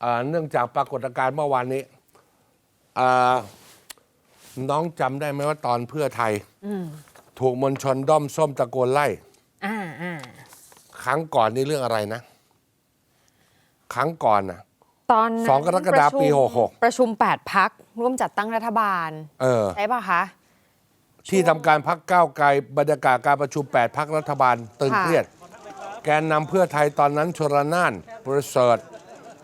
เอ่อเนื่องจากปรากฏการณ์เมื่อวานนี้เอ่อน้องจำได้ไหมว่าตอนเพื่อไทยถูกมวลชนด้อมส้มตะโกนไล่อ่าอ่าครั้งก่อนนี่เรื่องอะไรนะ ครั้งก่อนนะตอนนั้นสองกรกฎาคมปีประชุหกประชุม8พักร่วมจัดตั้งรัฐบาลเออใช่ปะคะ ที่ทำการพักก้าวไกลบรรยากาศการประชุม8พักรัฐบาลตึงค่ะเครียด แกนนำเพื่อไทยตอนนั้นชรนานประเสริฐ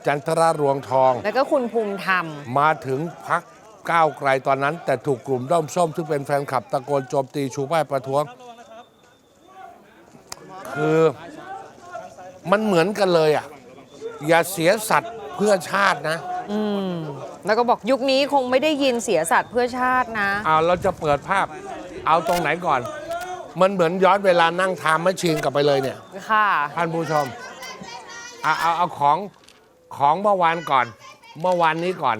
จันทรารวงทอง แล้วก็คุณภูมิธรรม มาถึงพักก้าวไกลตอนนั้น แต่ถูกกลุ่มด้อมส้มซึ่งเป็นแฟนคลับตะโกนโจมตีชูป้ายประท้วง คือมันเหมือนกันเลยอะ อย่าเสียสัตว์เพื่อชาตินะแล้วก็บอกยุคนี้คงไม่ได้ยินเสียสัตว์เพื่อชาตินะ เอาเราจะเปิดภาพ เอาตรงไหนก่อน มันเหมือนย้อนเวลานั่งทามแมชชีนกลับไปเลยเนี่ย ค่ะ ท่านผู้ชม เอาเอาเอาของ ของเมื่อวานก่อน เมื่อวานนี้ก่อน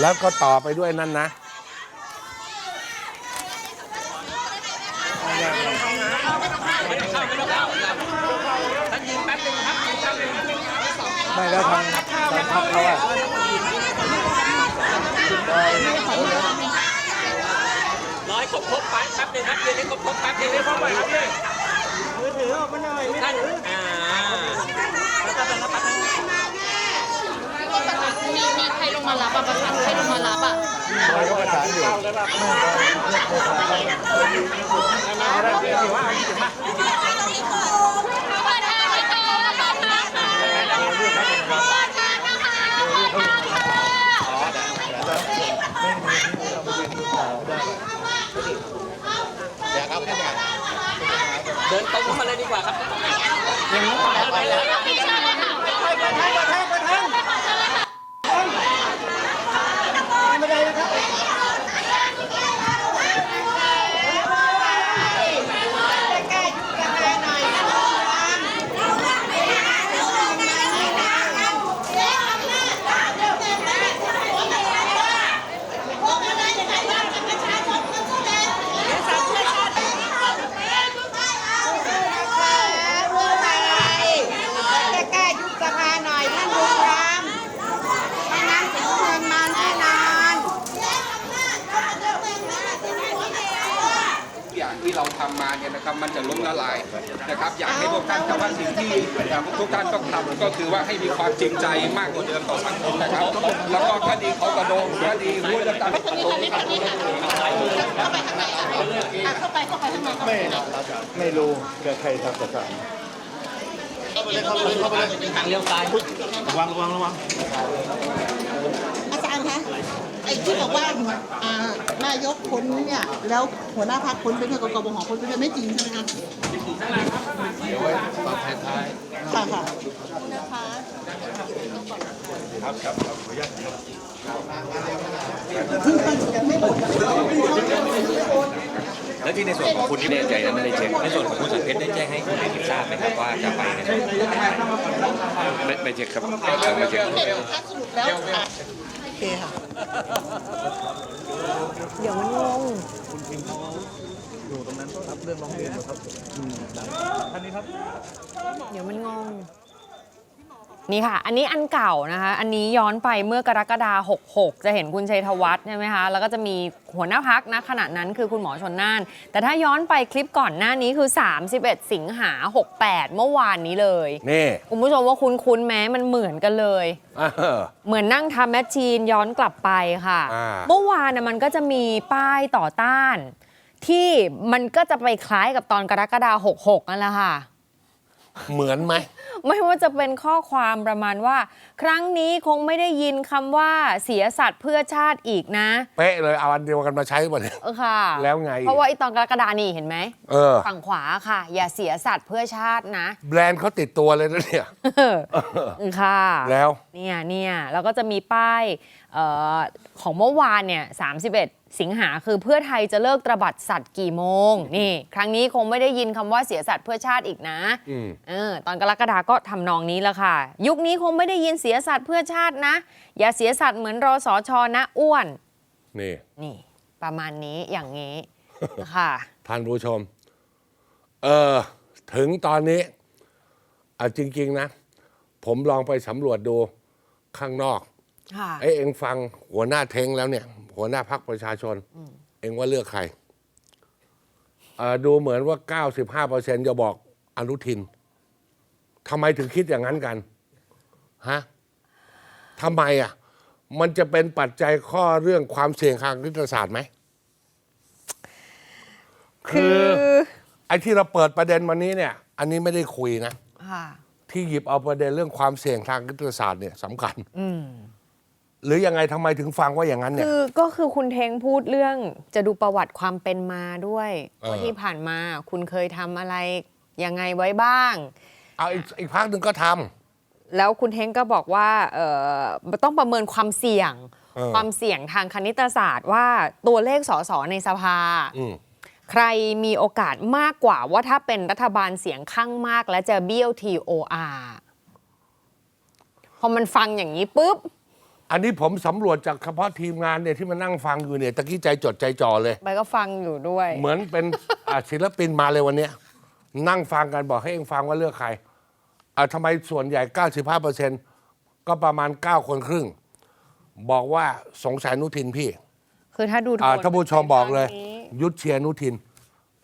แล้วก็ต่อไปด้วยนั่นนะ ไม่แล้วทางทางพักเขาอะร้อยครบครบไปแป๊บหนึงครับเรียนให้ครบครบแป๊บเดียวครบไปครับเลย ถือออกมาหน่อยท่านอ่าแล้วก็เป็นรับประทานมีมีใครลงมารับอะประสานใครลงมารับอะคอยก็ประสานอยู่เดินตรงเข้า มาเลยดีกว่าครับใกล้ๆยุบสภาหน่อยท่านบุญธรรมไม่งั้นถึงเงินมาแน่นอน อย่างที่เราทำมาเนี่ยนะครับมันจะ ละลายนะครับ อยากให้พวกท่านแต่ว่าสิ่งที่ทุกท่านต้องทำก็คือว่าให้มีความจริงใจมากกว่าเดิมต่อสังคมนะครับ แล้วก็คดีเขากระโดงคดีหุ้นต่างๆไม่ไม่รู้เกิดใครทำประสานอาจารย์คะ ไอ้ที่บอกว่าอ่านายกพ้นเนี่ยแล้วหัวหน้าพรรคพ้นไปด้วยกกบหอพ้นไปด้วยไม่จริงใช่ไหมคะเดี๋ยวไว้ตอนท้ายๆค่ะค่ะแล้วที่ในส่วนของคุณที่แน่ใจนะไม่ได้เช็คในส่วนของคุณสันเพชรได้แจ้งให้คุณเอกทราบไหมครับว่าจะไปเนี่ยไม่ไม่เช็คครับไม่เช็คสรุปแล้วโอเคค่ะ เดี๋ยวมันงงอยู่ตรงนั้นก็รับเรื่องร้องเรียนอยู่ครับอืมท่านนี้ครับ เดี๋ยวมันงง นี่ค่ะ อันนี้อันเก่านะคะ อันนี้ย้อนไปเมื่อกรกฎาคม66 จะเห็นคุณชัยธวัฒน์ใช่ไหมคะ แล้วก็จะมีหัวหน้าพักนะขณะนั้นคือคุณหมอชนน่าน แต่ถ้าย้อนไปคลิปก่อนหน้านี้คือ 31 สิงหา 68 เมื่อวานนี้เลย นี่ คุณผู้ชมว่าคุ้นๆแม้มันเหมือนกันเลย เออ เหมือนนั่งทำแมชชีนย้อนกลับไปค่ะ อ่า เมื่อวานน่ะมันก็จะมีป้ายต่อต้าน ที่มันก็จะไปคล้ายกับตอนกรกฎาคม66 นั่นแหละค่ะ เหมือนไหม ไม่ว่าจะเป็นข้อความประมาณว่า ครั้งนี้คงไม่ได้ยินคำว่าเสียสัตว์เพื่อชาติอีกนะ เป๊ะเลยเอาอันเดียวกันมาใช้หมดเลย เออค่ะแล้วไงเพราะว่าไอ้ตอนกรกฎานี่เห็นไหมเออ ฝั่งขวาค่ะ อย่าเสียสัตว์เพื่อชาตินะ แบรนด์เขาติดตัวเลยนะเนี่ย ค่ะ แล้ว เนี่ยเนี่ยแล้วก็จะมีป้ายเออของเมื่อวานเนี่ย31 สิงหาคือเพื่อไทยจะเลิกตระบัดสัตว์กี่โมง นี่ ครั้งนี้คงไม่ได้ยินคำว่าเสียสัตว์เพื่อชาติอีกนะอืมเออตอนกรกฎาก็ทำนองนี้แล้วค่ะ ยุคนี้คงไม่ได้ยินเสียสัตว์เพื่อชาตินะ อย่าเสียสัตว์เหมือนรอสอชอนะอ้วน นี่ นี่ ประมาณนี้อย่างนี้ค่ะท่านผู้ชม เออถึงตอนนี้อะจริง ๆ นะ ผมลองไปสำรวจดูข้างนอกค่ะไอ้เองฟังหัวหน้าเทงแล้วเนี่ย หัวหน้าพักประชาชน เองว่าเลือกใครเอ่อดูเหมือนว่า 95เปอร์เซ็นต์จะบอกอนุทินทำไมถึงคิดอย่างนั้นกันฮะทำไมอะ มันจะเป็นปัจจัยข้อเรื่องความเสี่ยงทางยุทธศาสตร์ไหม คือ ไอ้ที่เราเปิดประเด็นวันนี้เนี่ย อันนี้ไม่ได้คุยนะค่ะที่หยิบเอาประเด็นเรื่องความเสี่ยงทางยุทธศาสตร์เนี่ยสำคัญ หรือยังไงทำไมถึงฟังว่าอย่างนั้นเนี่ย คือก็คือคุณเทงพูดเรื่องจะดูประวัติความเป็นมาด้วยเออ ว่าที่ผ่านมาคุณเคยทำอะไรยังไงไว้บ้าง เอาอีกอีกพักหนึ่งก็ทำ แล้วคุณเทงก็บอกว่าเออต้องประเมินความเสี่ยง เออ ความเสี่ยงทางคณิตศาสตร์ว่าตัวเลขสสในสภา อืม ใครมีโอกาสมากกว่าว่าถ้าเป็นรัฐบาลเสียงข้างมาก และจะเบี้ยว TOR พอมันฟังอย่างนี้ปุ๊บ อันนี้ผมสำรวจจากเฉพาะทีมงานเนี่ยที่มานั่งฟังอยู่เนี่ยตะกี้ใจจดใจจ่อเลย ใบก็ฟังอยู่ด้วย เหมือนเป็น อะศิลปินมาเลยวันเนี้ยนั่งฟังกันบอกให้เองฟังว่าเลือกใครอะทำไมส่วนใหญ่ 95เปอร์เซ็นต์ก็ประมาณ 9 คนครึ่ง บอกว่าสงสัยอนุทินพี่คือถ้าดูโทอ่านท่านผู้ชมบอกเลยทางนี้ยุทธเชียร์อนุทิน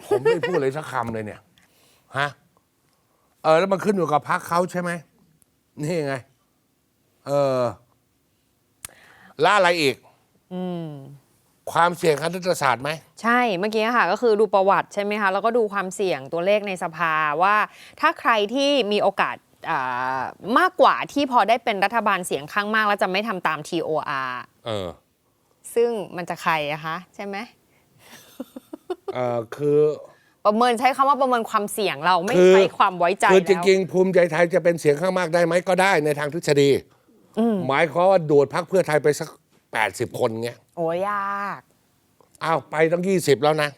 ผมไม่พูดเลยสักคำเลยเนี่ยฮะเออแล้วมันขึ้นอยู่กับพักเขาใช่ไหมนี่ไง เออแล้วอะไรอีกความเสี่ยงคณิตศาสตร์ไหม ใช่เมื่อกี้ค่ะ ก็คือดูประวัติใช่ไหมคะ แล้วก็ดูความเสี่ยงตัวเลขในสภาว่า ถ้าใครที่มีโอกาสอ่ามากกว่าที่พอได้เป็นรัฐบาลเสียงข้างมาก แล้วจะไม่ทำตาม TOR เออ ซึ่งมันจะใครอะคะใช่ไหมเออคือประเมินใช้คำว่าประเมินความเสี่ยงเราไม่คือใช้ความไว้ใจคือจแล้วริงๆภูมิใจไทยจะเป็นเสียงข้างมากได้ไหมก็ได้ในทางทฤษฎี หมายความว่าดูดพักเพื่อไทยไปสัก 80 คนเงี้ยโอ้ยากอ้าวไปตั้ง 20 แล้วนะ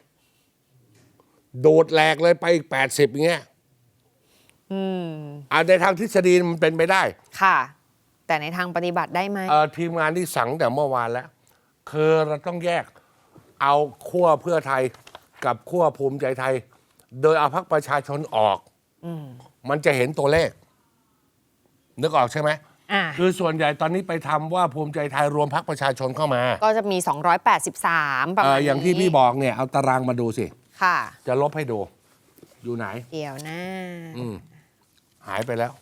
โดดแหลกเลยไปอีก 80เงี้ยอืมอ่าในทางทฤษฎีมันเป็นไปได้ ค่ะ แต่ในทางปฏิบัติได้ไหมเอ่อทีมงานที่สั่งแต่เมื่อวานแล้ว คือเราต้องแยก เอาขั้วเพื่อไทยกับขั้วภูมิใจไทย โดยเอาพักประชาชนออก มันจะเห็นตัวเลข นึกออกใช่ไหม อ่า คือส่วนใหญ่ตอนนี้ไปทำว่าภูมิใจไทยรวมพักประชาชนเข้ามาก็จะมี 283 ประเอ่มาอณอย่างที่นี้พี่บอกเนี่ยเอาตารางมาดูสิ ค่ะ จะลบให้ดู อยู่ไหน เดี๋ยวนะอืมหายไปแล้ว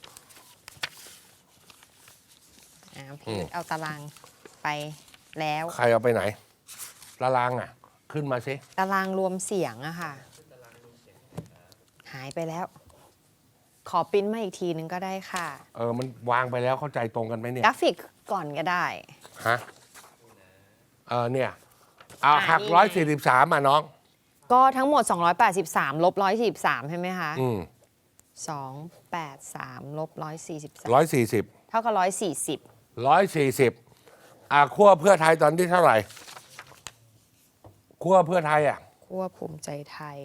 อ่าพี่ยุทธเอาตารางไปแล้ว ใครเอาไปไหนตารางอะ ขึ้นมาสิ ตารางรวมเสียงอะค่ะ หายไปแล้ว ขอปริ้นมาอีกทีนึงก็ได้ค่ะ เออมันวางไปแล้วเข้าใจตรงกันไหมเนี่ยกราฟิกก่อนก็ได้ ฮะเออเนี่ยเอาอ่าหักนี่ ร้อยไงสี่สิบสามอะน้อง ก็ทั้งหมด 283 ลบ 143 ใช่ไหมคะ อืม283 ลบ ร้อย143สี่สิบเท่ากับ 140 ร้อยสี่สิบอ่าขั้วเพื่อไทยตอนที่เท่าไหร่ขั้วเพื่อไทยอะขั้วภูมิใจไทย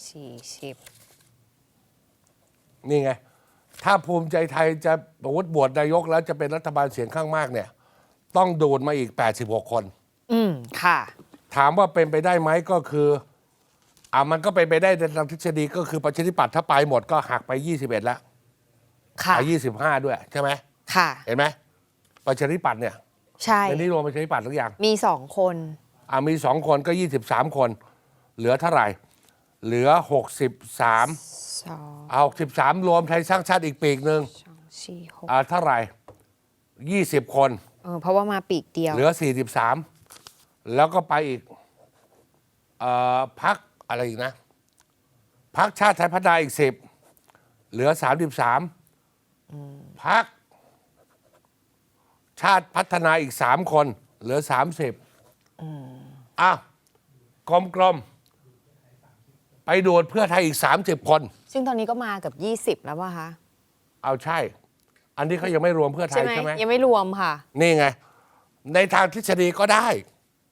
140 นี่ไง ถ้าภูมิใจไทยจะประวุฒบวชนายกแล้วจะเป็นรัฐบาลเสียงข้างมากเนี่ย ต้องดูดมาอีก 86 คน อืม ค่ะ ถามว่าเป็นไปได้ไหมก็คือ อ่ามันก็เป็นไปได้ในทางทฤษฎีก็คือประชาธิปัตย์ถ้าไปหมดก็หักไป 21 แล้วค่ะอะ25 ด้วยใช่ไหมค่ะ เห็นไหมประชาธิปัตย์เนี่ยใช่ ในนี้รวมประชาธิปัตย์หรือยังมีสองคน อ่ามีสองคนก็ 23 คน เหลือเท่าไหร่ เหลือ 63 สองอ่า63 รวมไทยสร้างชาติอีกปีกหนึ่งสองสี่หกอ่าเท่าไหร่ 20 คน เออเพราะว่ามาปีกเดียวเหลือ 43 แล้วก็ไปอีกเอ่อพักอะไรอีกนะ พักชาติไทยพัฒนาอีก 10 เหลือ 33พัก ชาติพัฒนาอีก 3 คน เหลือ 30อ้าวกลมๆ ไปดูดเพื่อไทยอีก 30 คน ซึ่งตอนนี้ก็มาเกับ 20 แล้วว่ะคะเอาใช่ อันนี้เขายังไม่รวมเพื่อไทใช่ยไหมใช่ไหมยังไม่รวมค่ะ นี่ไง ในทางทฤษฎีก็ได้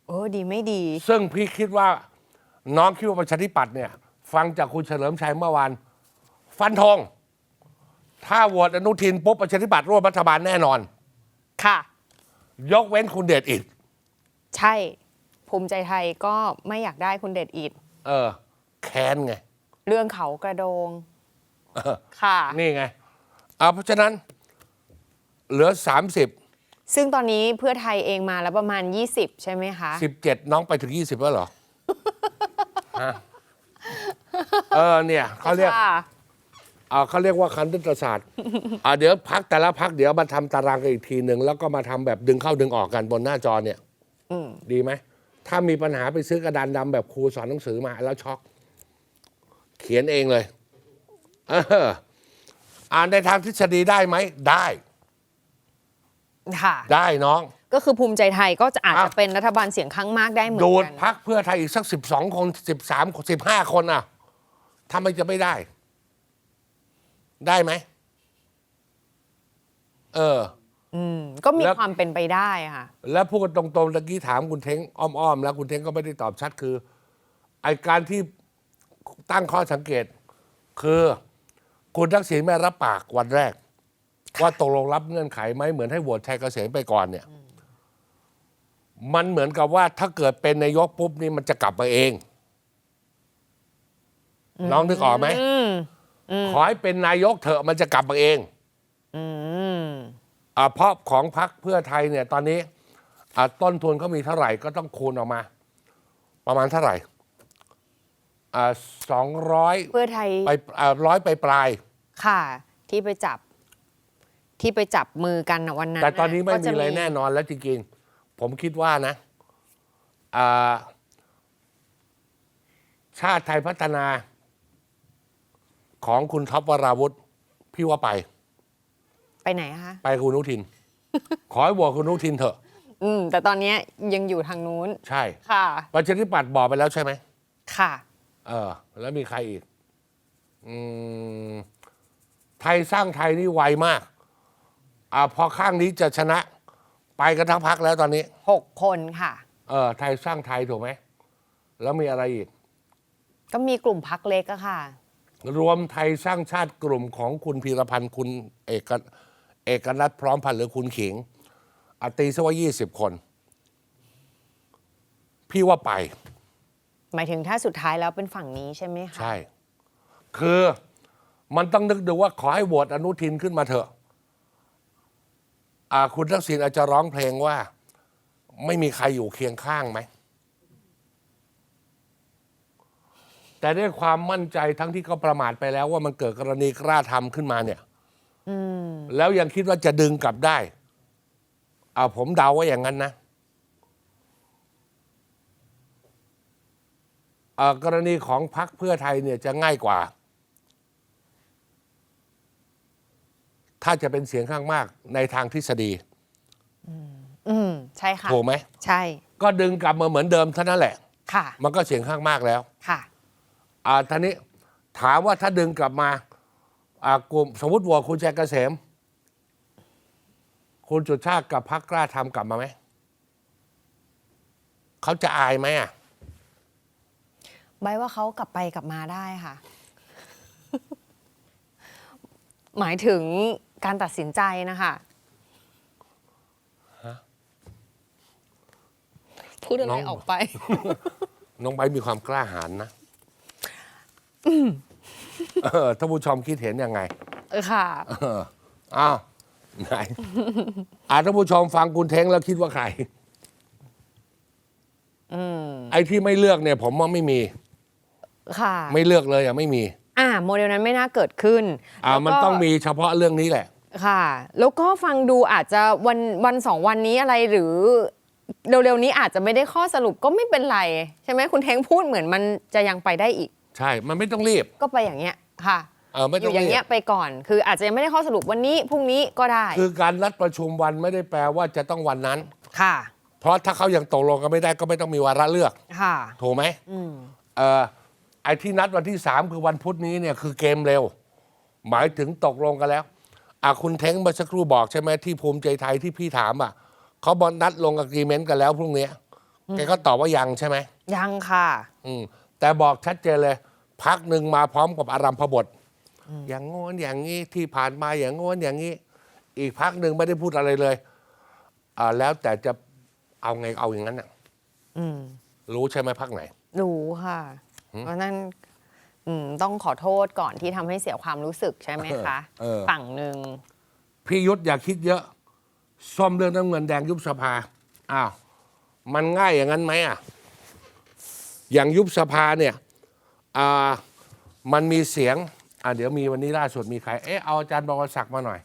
โอ้ดีไม่ดี ซึ่งพี่คิดว่าน้องคิดว่าประชาธิปัตย์เนี่ย ฟังจากคุณเฉลิมชัยเมื่อวานฟันธงถ้าโหวตอนุทินปุ๊บประชาธิปัตย์ร่วมรัฐบาลแน่นอน ค่ะ ยกเว้นคุณเดชอิดใช่ ภูมิใจไทยก็ไม่อยากได้คุณเดชอิดเออ แค้นไง เรื่องเขากระโดง ค่ะ นี่ไงเอาเพราะฉะนั้นเหลือ 30 ซึ่งตอนนี้เพื่อไทยเองมาแล้วประมาณ 20 ใช่ไหมคะ 17 น้องไปถึง 20 แล้วเหรอ ฮะเออเนี่ยเขาเรียก ค่ะอ่าเขาเรียกว่าคันยุทธศาสตร์ อ่าเดี๋ยวพักแต่ละพักเดี๋ยวมาทำตารางกันอีกทีหนึ่งแล้วก็มาทำแบบดึงเข้าดึงออกกันบนหน้าจอเนี่ยอืมดีไหม ถ้ามีปัญหาไปซื้อกระดานดำแบบครูสอนหนังสือมาแล้วช็อก เขียนเองเลยเอออ่านในทางทฤษฎีได้ไหม ได้ ค่ะ ได้น้อง ก็คือภูมิใจไทยก็จะอาจอะจะเป็นรัฐบาลเสียงข้างมากได้เหมือนดูดกันพักเพื่อไทยอีกสักสิบสองคนสิบสามสิบห้าคนอะทำไมจะไม่ได้ ได้ไหม เอออืมก็มีแล้วความเป็นไปได้ค่ะ แล้วพูดกันตรงๆตะกี้ถามคุณเท้งอ้อมๆแล้วคุณเท้งก็ไม่ได้ตอบชัดคือไอการที่ ตั้งข้อสังเกต คือคุณทักษิณไม่รับปากวันแรก ว่าตกลงรับเงื่อนไขไหมเหมือนให้โหวตชัยเกษมไปก่อนเนี่ย มันเหมือนกับว่าถ้าเกิดเป็นนายกปุ๊บนี่มันจะกลับมาเอง น้องนึกออกไหมอืมขอให้เป็นนายกเถอะมันจะกลับมาเองอืมอ่าเพราะของพรรคเพื่อไทยเนี่ย ตอนนี้อ่าต้นทุนเขามีเท่าไหร่ก็ต้องคูณออกมา ประมาณเท่าไหร่อ่า สองร้อยเพื่อไทยไปอ่าร้อยไปปลายค่ะ ที่ไปจับ ที่ไปจับมือกันน่ะวันนั้น แต่ตอนนี้ไม่ก็มีจะอะไรแน่นอนแล้วจริงๆ ผมคิดว่านะอ่าชาติไทยพัฒนา ของคุณท็อปวราวุธพี่ว่าไป ไปไหนคะไปคุณอนุทิน ขอให้บวกคุณอนุทินเถอะ อืม แต่ตอนเนี้ยยังอยู่ทางนู้น ใช่ ค่ะประชาธิปัตย์บอกไปแล้วใช่ไหมค่ะ เออ แล้วมีใครอีก อืม ไทยสร้างไทยนี่ไวมาก อ่าพอข้างนี้จะชนะ ไปกันทั้งพักแล้วตอนนี้ หกคนค่ะ เออ ไทยสร้างไทยถูกไหม แล้วมีอะไรอีก ก็มีกลุ่มพักเล็กอะค่ะ รวมไทยสร้างชาติกลุ่มของคุณพีรพันธ์คุณเอกเอกนัทพร้อมพันธ์หรือคุณขิงอาตีซะว่ายี่สิบคน พี่ว่าไป หมายถึงถ้าสุดท้ายแล้วเป็นฝั่งนี้ใช่ไหมคะใช่ คือมันต้องนึกดูว่าขอให้โหวตอนุทินขึ้นมาเถอะอ่าคุณทักษิณอาจจะร้องเพลงว่า ไม่มีใครอยู่เคียงข้างไหม แต่ด้วยความมั่นใจทั้งที่เขาประมาทไปแล้วว่ามันเกิดกรณีกล้าทำขึ้นมาเนี่ยอืมแล้วยังคิดว่าจะดึงกลับได้ อ่าผมเดาว่าอย่างนั้นนะอ่า กรณีของพรรคเพื่อไทยเนี่ยจะง่ายกว่า ถ้าจะเป็นเสียงข้างมากในทางทฤษฎีอืมใช่ค่ะถูกไหมใช่ ก็ดึงกลับมาเหมือนเดิมเท่านั้นแหละ ค่ะ มันก็เสียงข้างมากแล้วค่ะ อ่าท่านี้ถามว่าถ้าดึงกลับมา อ่ากลุ่มสมมติวัวคุณแจกเกษม คุณจุดชาติกับพรรคกล้าทำกลับมาไหมเขาจะอายไหมอะ ใบว่าเขากลับไปกลับมาได้ค่ะ หมายถึงการตัดสินใจนะคะพูดอะไรน้องออกไป น้องไบร์ทมีความกล้าหาญนะเออท่านผู้ชมคิดเห็นยังไงเออค่ะเอออ้าวไหนอ่าท่านผู้ชมฟังคุณเท้งแล้วคิดว่าใครอืมไอ้ที่ไม่เลือกเนี่ย ผมว่าไม่มี ค่ะไม่เลือกเลยอะไม่มี อ่าโมเดลนั้นไม่น่าเกิดขึ้นอ่าแล้วก็มันต้องมีเฉพาะเรื่องนี้แหละ ค่ะ แล้วก็ฟังดูอาจจะวันวันสองวันนี้อะไรหรือ เร็วๆนี้อาจจะไม่ได้ข้อสรุปก็ไม่เป็นไร ใช่ไหมคุณเท้งพูดเหมือนมันจะยังไปได้อีก ใช่ มันไม่ต้องรีบก็ไปอย่างเงี้ยค่ะเออไม่อต้องยู่อย่างรีเงี้บยไปก่อน คืออาจจะยังไม่ได้ข้อสรุปวันนี้พรุ่งนี้ก็ได้คือการนัดประชุมวันไม่ได้แปลว่าจะต้องวันนั้น ค่ะเพราะถ้าเขายังตกลงกันไม่ได้ก็ไม่ต้องมีวาระเลือกค่ะ ถูกไหมอืม เออ ไอ้ที่นัดวันที่สามคือวันพุธนี้เนี่ยคือเกมเร็ว หมายถึงตกลงกันแล้วอะคุณเท้งเมื่อสักครู่บอกใช่ไหมที่ภูมิใจไทยที่พี่ถามอะเขาบอกนัดลงอะกรีเมนต์กันแล้วพรุ่งนี้แกก็ตอบว่ายังใช่ไหมยังค่ะ อืมแต่บอกชัดเจนเลย พักหนึ่งมาพร้อมกับอารัมพบท อย่างโง้นอย่างนี้ที่ผ่านมาอย่างโง้นอย่างนี้ อีกพักหนึ่งไม่ได้พูดอะไรเลยอ่าแล้วแต่จะเอาไงเอาอย่างนั้นน่ะอืมรู้ใช่ไหมพักไหน รู้ค่ะหืม เพราะนั่นอืมต้องขอโทษก่อนที่ทำให้เสียความรู้สึกใช่ไหมคะเออ ฝั่งหนึ่งพี่ยุทธอย่าคิดเยอะซ่อมเรื่องน้ำเงินแดงยุบสภาอ้าวมันง่ายอย่างนั้นไหมอะอย่างยุบสภาเนี่ยอ่ามันมีเสียงอ่าเดี๋ยวมีวันนี้ล่าสุดมีใครเอ๊ะเอาอาจารย์บวรศักดิ์มาหน่อย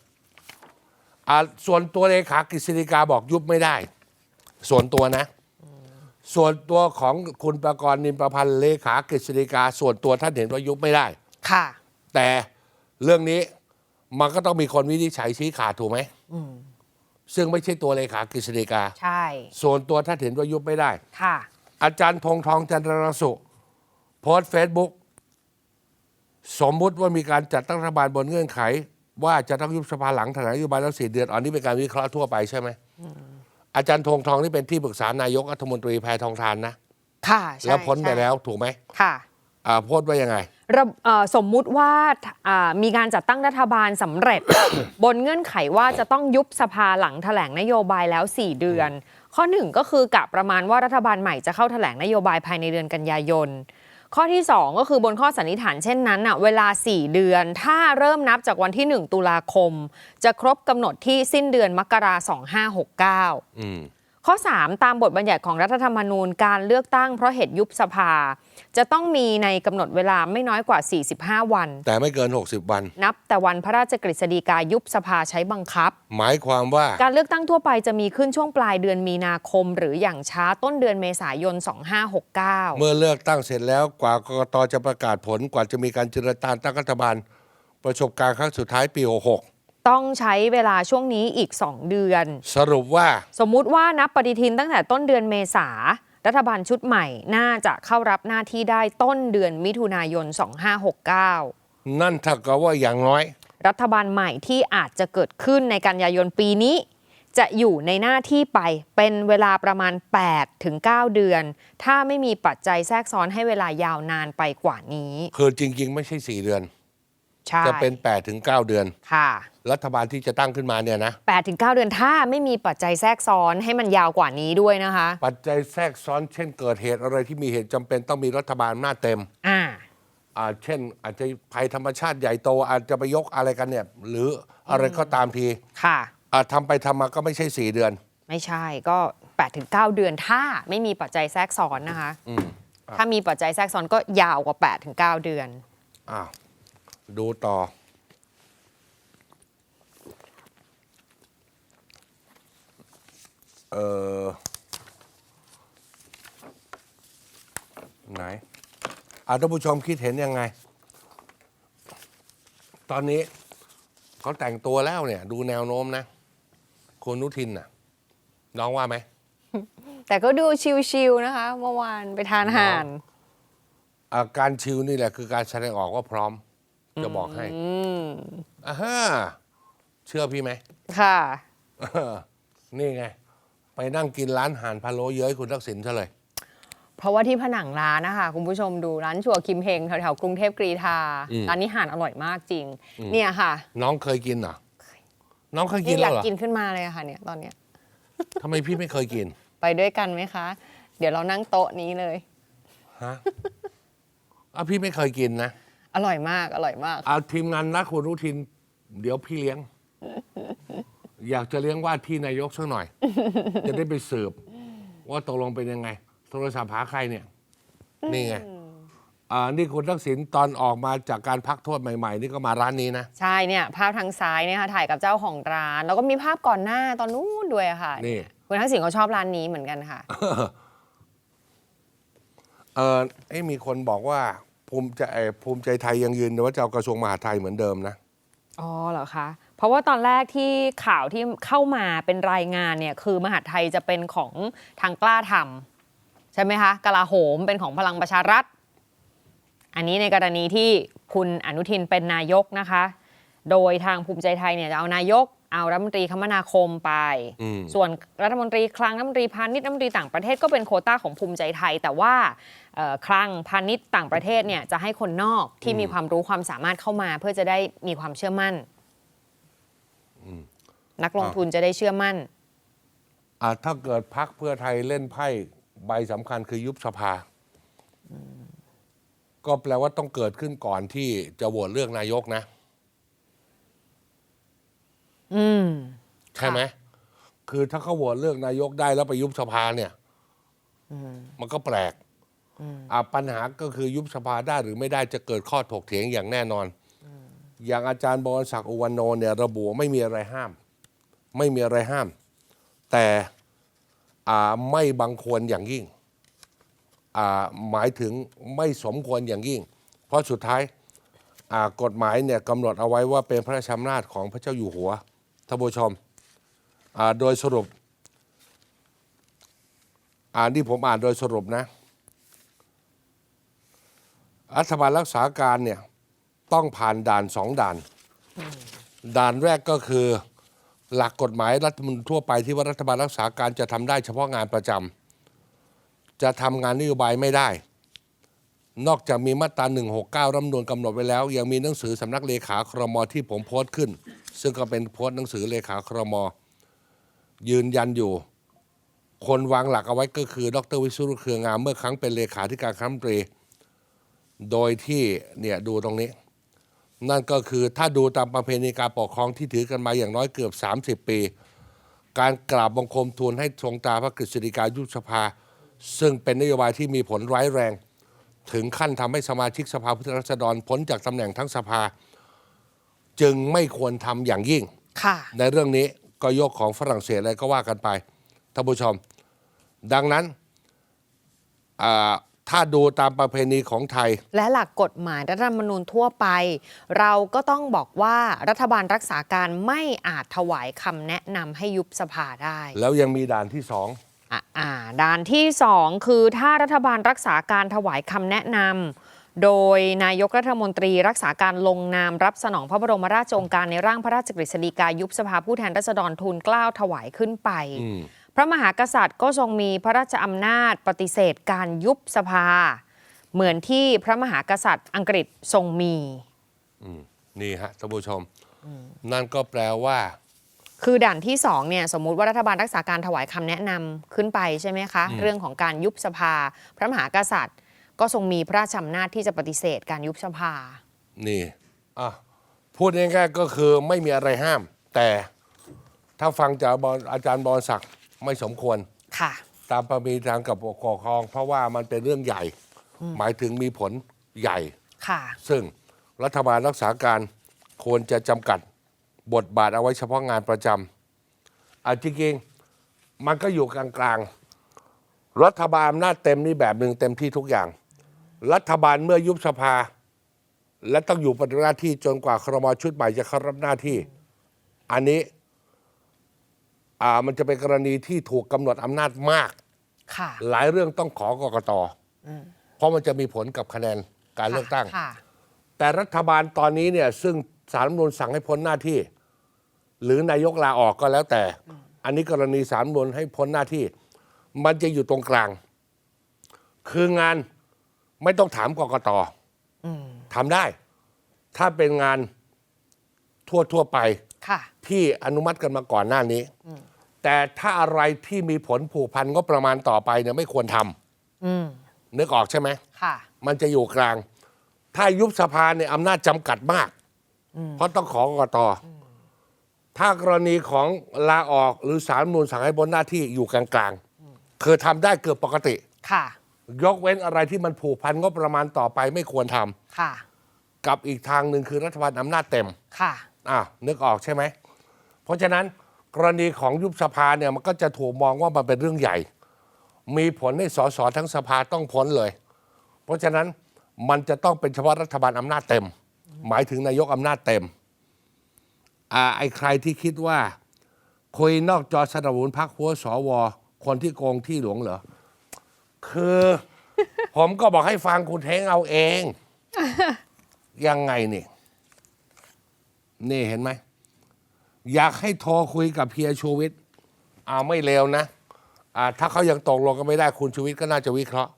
อ่าส่วนตัวเลขากฤษฎีกาบอกยุบไม่ได้ ส่วนตัวนะ ส่วนตัวของคุณประกรณ์นิมประพันธ์เลขากฤษฎีกา ส่วนตัวท่านเห็นว่ายุบไม่ได้ ค่ะ แต่เรื่องนี้มันก็ต้องมีคนวินิจฉัยชี้ขาดถูกไหมซึ่งไม่ใช่ตัวเลขากฤษฎีกา ใช่ ส่วนตัวถ้าเห็นว่ายุบไม่ได้ ค่ะ อาจารย์พงษ์ทองจันทรสุโพสต์เฟซบุ๊กสมมุติว่ามีการจัดตั้งรัฐบาลบนเงื่อนไข ว่าจะต้องยุบสภาหลังแถลงนโยบายแล้วสี่เดือน อันนี้เป็นการวิเคราะห์ทั่วไปใช่ไหม อาจารย์ธงทองนี่เป็นที่ปรึกษานายกรัฐมนตรีแพทองทานนะค่ะใช่แล้วพ้นไปใช่แล้วถูกไหมค่ะอ่าโพสต์ว่ายังไงระเอ่อสมมุติว่าอ่ามีการจัดตั้งรัฐบาลสำเร็จ บนเงื่อนไขว่าจะต้องยุบสภาหลังแถลงนโยบายแล้ว 4 เดือน ข้อหนึ่งก็คือกะประมาณว่ารัฐบาลใหม่จะเข้าแถลงนโยบายภายในเดือนกันยายน ข้อที่ 2 ก็คือบนข้อสันนิษฐานเช่นนั้นน่ะเวลา 4 เดือน ถ้าเริ่มนับจากวันที่ 1 ตุลาคม จะครบกำหนดที่สิ้นเดือนมกราคม2569อืม ข้อ 3 ตามบทบัญญัติของรัฐธรรมนูญการเลือกตั้งเพราะเหตุยุบสภา จะต้องมีในกำหนดเวลาไม่น้อยกว่า 45 วัน แต่ไม่เกิน 60 วัน นับแต่วันพระราชกฤษฎีกายุบสภาใช้บังคับ หมายความว่า การเลือกตั้งทั่วไปจะมีขึ้นช่วงปลายเดือนมีนาคม หรืออย่างช้าต้นเดือนเมษายน 2569 เมื่อเลือกตั้งเสร็จแล้วกว่ากกตจะประกาศผลกว่าจะมีการเจรจาตั้งรัฐบาล ประสบการณ์ครั้งสุดท้ายปี ต้องใช้เวลาช่วงนี้อีก 2 เดือน66สรุปว่า สมมุติว่านับปฏิทินตั้งแต่ต้นเดือนเมษารัฐบาลชุดใหม่น่าจะเข้ารับหน้าที่ได้ต้นเดือนมิถุนายน 2569 นั่นถ้ากับว่าอย่างน้อย รัฐบาลใหม่ที่อาจจะเกิดขึ้นในกันยายนปีนี้ จะอยู่ในหน้าที่ไปเป็นเวลาประมาณ 8 ถึง 9 เดือน ถ้าไม่มีปัจจัยแทรกซ้อนให้เวลายาวนานไปกว่านี้ คือจริง ๆ ไม่ใช่ 4 เดือน ใช่จะเป็น 8 ถึง 9 เดือน ค่ะ รัฐบาลที่จะตั้งขึ้นมาเนี่ยนะ 8ถึง9เดือนถ้าไม่มีปัจจัยแทรกซ้อนให้มันยาวกว่านี้ด้วยนะคะ ปัจจัยแทรกซ้อนเช่นเกิดเหตุอะไรที่มีเหตุจำเป็นต้องมีรัฐบาลหน้าจเต็ม อ่า อ่าเช่น อาจจะภัยธรรมชาติใหญ่โตอาจจะไปยกอะไรกันเนี่ย หรืออะไรก็ตามทีค่ะ อ่าทำไปทำมาก็ไม่ใช่ 4 เดือน ไม่ใช่ก็8ถึง9เดือนถ้าไม่มีปัจจัยแทรกซ้อนนะคะ อืมถ้ามีปัจจัยแทรกซ้อนก็ยาวกว่า8ถึง9เดือน อ้าว ดูต่อ เออไหนอาท่านผู้ชมคิดเห็นยังไง ตอนนี้เขาแต่งตัวแล้วเนี่ย ดูแนวโน้มนะ คุณอนุทินน่ะ น้องว่าไหม แต่ก็ดูชิลๆนะคะ เมื่อวานไปทานอาหาร อาการชิวนี่แหละคือการแสดงออกว่าพร้อม จะบอกให้อืมอ่าฮะเชื่อพี่ไหม ค่ะ เออนี่ไง ไปนั่งกินร้านอาหารพะโล้เย้ยคุณทักษิณซะเลย เพราะว่าที่ผนังร้านนะคะคุณผู้ชมดูร้านชัวคิมเฮงแถวๆกรุงเทพกรีฑาอืม ร้านนี้อาหารอร่อยมากจริง เนี่ยค่ะน้องเคยกินเหรอน้องเคยกินี่นอแล้ยาวกเหรอกินขึ้นมาเลยอะค่ะเนี่ยตอนเนี้ยทำไมพี่ไม่เคยกินไปด้วยกันไหมคะ เดี๋ยวเรานั่งโต๊ะนี้เลย ฮะอะพี่ไม่เคยกินนะ อร่อยมากอร่อยมาก เอาทีมงานนักคุณรุทิน เดี๋ยวพี่เลี้ยง อยากจะเลี้ยงว่าที่นายกสักหน่อย จะได้ไปสืบ ว่าตกลงเป็นยังไง โทรศัพท์หาใครเนี่ย นี่ไงอ่านี่คุณทักษิณตอนออกมาจากการพักโทษใหม่ ๆ นี่ก็มาร้านนี้นะ ใช่เนี่ย ภาพทางซ้ายเนี่ยค่ะถ่ายกับเจ้าของร้าน แล้วก็มีภาพก่อนหน้าตอนนู้นด้วยอะค่ะนี่คุณทักษิณเขาชอบร้านนี้เหมือนกันค่ะ เออไอ้ยมีคนบอกว่า ภูมิใจภูมิใจไทยยังยืนว่าจะเอากระทรวงมหาดไทยเหมือนเดิมนะ อ๋อเหรอคะเพราะว่าตอนแรกที่ข่าวที่เข้ามาเป็นรายงานเนี่ยคือมหาดไทยจะเป็นของทางกล้าทำใช่ไหมคะกลาโหมเป็นของพลังประชารัฐ อันนี้ในกรณีที่คุณอนุทินเป็นนายกนะคะ โดยทางภูมิใจไทยเนี่ยจะเอานายก เอารัฐมนตรีคมนาคมไปอืมส่วนรัฐมนตรีคลังรัฐมนตรีพาณิชย์รัฐมนตรีต่างประเทศก็เป็นโควต้าของภูมิใจไทย แต่ว่าเอ่อคลังพาณิชย์ต่างประเทศเนี่ยจะให้คนนอกที่มีความรู้ความสามารถเข้ามา เพื่อจะได้มีความเชื่อมั่นนักลงทุนจะได้เชื่อมั่นอ่าถ้าเกิดพักเพื่อไทยเล่นไพ่ใบสำคัญคือยุบสภา ก็แปลว่าต้องเกิดขึ้นก่อนที่จะโหวตเลือกนายกนะ อืม ใช่ไหมคือถ้าเขาโหวตเลือกนายกได้แล้วไปยุบสภาเนี่ยมันก็แปลกอะปัญหาก็คือยุบสภาได้หรือไม่ได้จะเกิดข้อถกเถียงอย่างแน่นอน อย่างอาจารย์บวรศักดิ์อุวันโนเนี่ย ระบุว่าไม่มีอะไรห้าม ไม่มีอะไรห้าม แต่อ่าไม่บังควรอย่างยิ่งอ่าหมายถึงไม่สมควรอย่างยิ่ง เพราะสุดท้ายอ่ากฎหมายเนี่ยกำหนดเอาไว้ว่าเป็นพระราชอำนาจของพระเจ้าอยู่หัว ท่านผู้ชมโดยสรุป อ่านที่ผมอ่านโดยสรุปนะรัฐบาลรักษาการเนี่ยต้องผ่านด่านสองด่าน ด่านแรกก็คือหลักกฎหมายรัฐมนูญทั่วไปที่ว่ารัฐบาลรักษาการจะทำได้เฉพาะงานประจำจะทำงานนโยบายไม่ได้ นอกจากมีมาตรา169รัฐธรรมนูญกำหนดไว้แล้ว ยังมีหนังสือสำนักเลขาครมที่ผมโพสต์ขึ้น ซึ่งก็เป็นโพสต์หนังสือเลขาครม ยืนยันอยู่ คนวางหลักเอาไว้ก็คือดรวิศรุเครืองามเมื่อครั้งเป็นเลขาธิการคณะรัมนตรี โดยที่เนี่ยดูตรงนี้ นั่นก็คือถ้าดูตามประเพณีการปกครองที่ถือกันมาอย่างน้อยเกือบ 30 ปี การกราบบังคมทูลให้ทรงตาพระกฤษฎีกายุบสภา ซึ่งเป็นนโยบายที่มีผลร้ายแรง ถึงขั้นทำให้สมาชิกสภาผู้แทนราษฎรพ้นจากตำแหน่งทั้งสภา จึงไม่ควรทำอย่างยิ่ง ค่ะ ในเรื่องนี้ก็ยกของฝรั่งเศสอะไรก็ว่ากันไปท่านผู้ชม ดังนั้นอ่าถ้าดูตามประเพณีของไทย และหลักกฎหมายรัฐธรรมนูญทั่วไป เราก็ต้องบอกว่ารัฐบาลรักษาการไม่อาจถวายคำแนะนำให้ยุบสภาได้ แล้วยังมีด่านที่สอง อะอ่าด่านที่ 2 คือถ้ารัฐบาลรักษาการถวายคำแนะนำ โดยนายกรัฐมนตรีรักษาการลงนามรับสนองพระบรมราชโองการในร่างพระราชกฤษฎีกายุบสภาผู้แทนราษฎรทูลเกล้าถวายขึ้นไปอืมพระมหากษัตริย์ก็ทรงมีพระราชอำนาจปฏิเสธการยุบสภา เหมือนที่พระมหากษัตริย์อังกฤษทรงมีนี่ฮะท่านผู้ชม นั่นก็แปลว่า คือด่านที่2เนี่ยสมมุติว่ารัฐบาลรักษาการถวายคำแนะนำขึ้นไปใช่ไหมคะ เรื่องของการยุบสภา พระมหากษัตริย์ ก็ทรงมีพระราชอำนาจที่จะปฏิเสธการยุบสภา นี่อะพูดง่ายๆก็คือไม่มีอะไรห้าม แต่ถ้าฟังจากบอลอาจารย์บอลศักดิ์ไม่สมควร ค่ะ ตามประเพณีทางกับปกครอง เพราะว่ามันเป็นเรื่องใหญ่ หมายถึงมีผลใหญ่ ค่ะ ซึ่งรัฐบาลรักษาการควรจะจำกัดบทบาทเอาไว้เฉพาะงานประจำอะจริงๆมันก็อยู่กลางๆรัฐบาลอำนาจเต็มนี่แบบหนึ่งเต็มที่ทุกอย่าง รัฐบาลเมื่อยุบสภา และต้องอยู่ปฏิบัติหน้าที่จนกว่าครมชุดใหม่จะเข้ารับหน้าที่ อันนี้อ่ามันจะเป็นกรณีที่ถูกกำหนดอำนาจมาก ค่ะ หลายเรื่องต้องขอกกตเพราะมันจะมีผลกับคะแนนการเลือกตั้ง ค่ะ แต่รัฐบาลตอนนี้เนี่ยซึ่งสารรัฐธรรมนูญสั่งให้พ้นหน้าที่ หรือนายกลาออกก็แล้วแต่ อันนี้กรณีสารรัฐธรรมนูญให้พ้นหน้าที่ มันจะอยู่ตรงกลาง คืองาน ไม่ต้องถามกกตทำได้ ถ้าเป็นงานทั่วทั่วๆไปค่ะที่อนุมัติกันมาก่อนหน้านี้ แต่ถ้าอะไรที่มีผลผูกพันก็ประมาณต่อไปเนี่ยไม่ควรทอืมำนึกออกใช่ไหมค่ะมันจะอยู่กลาง ถ้ายุบสภาเนี่ยอำนาจจำกัดมาก เพราะต้องขอกกตถ้ากรณีของลาออกหรือสารรัฐธรรมนูลสั่งให้บนหน้าที่อยู่กลางๆคือทำได้เกือบปกติค่ะ ยกเว้นอะไรที่มันผูกพันก็ประมาณต่อไปไม่ควรทำค่ะ กับอีกทางหนึ่งคือรัฐบาลอำนาจเต็ม ค่ะอ้าวนึกออกใช่ไหม เพราะฉะนั้นกรณีของยุบสภาเนี่ยมันก็จะถูกมองว่ามันเป็นเรื่องใหญ่ มีผลให้สสทั้งสภาต้องพ้นเลย เพราะฉะนั้นมันจะต้องเป็นเฉพาะรัฐบาลอำนาจเต็ม หมายถึงนายกอำนาจเต็มอ่าไอ้ใครที่คิดว่า คุยนอกจอสนับสนุนพรรคหัวสวคนที่โกงที่หลวงเหรอ คือ ผมก็บอกให้ฟังคุณเท้งเอาเอง ยังไงนี่ นี่เห็นไหม อยากให้โทรคุยกับเพียชูวิทย์เอาไม่เร็วนะอ่าถ้าเขายังตกลงกันไม่ได้คุณชูวิทย์ก็น่าจะวิเคราะห์